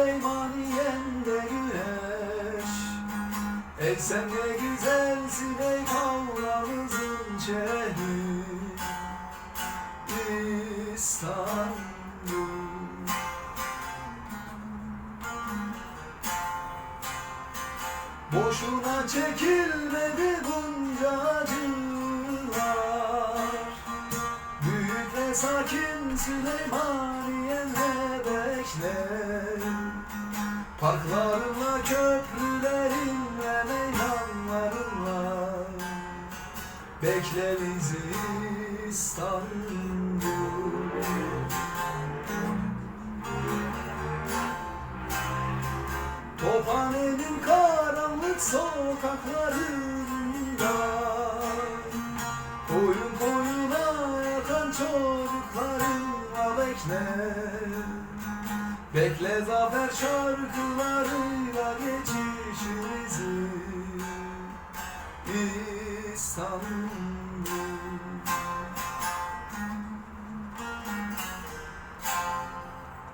Süleymaniyen de güneş Ey sen ne güzelsin ey kavramızın çehri. İstanbul. Boşuna çekilmedi bunca acılar. Büyük ve sakin Süleymaniye ne bekler. Parklarınla, köprülerinle, meydanlarınla Bekle bizi İstanbul. Tophane'nin karanlık sokaklarında Koyun koyuna yakan çocuklarınla bekle Bekle zafer şarkılarıyla geçişimizi İstanbul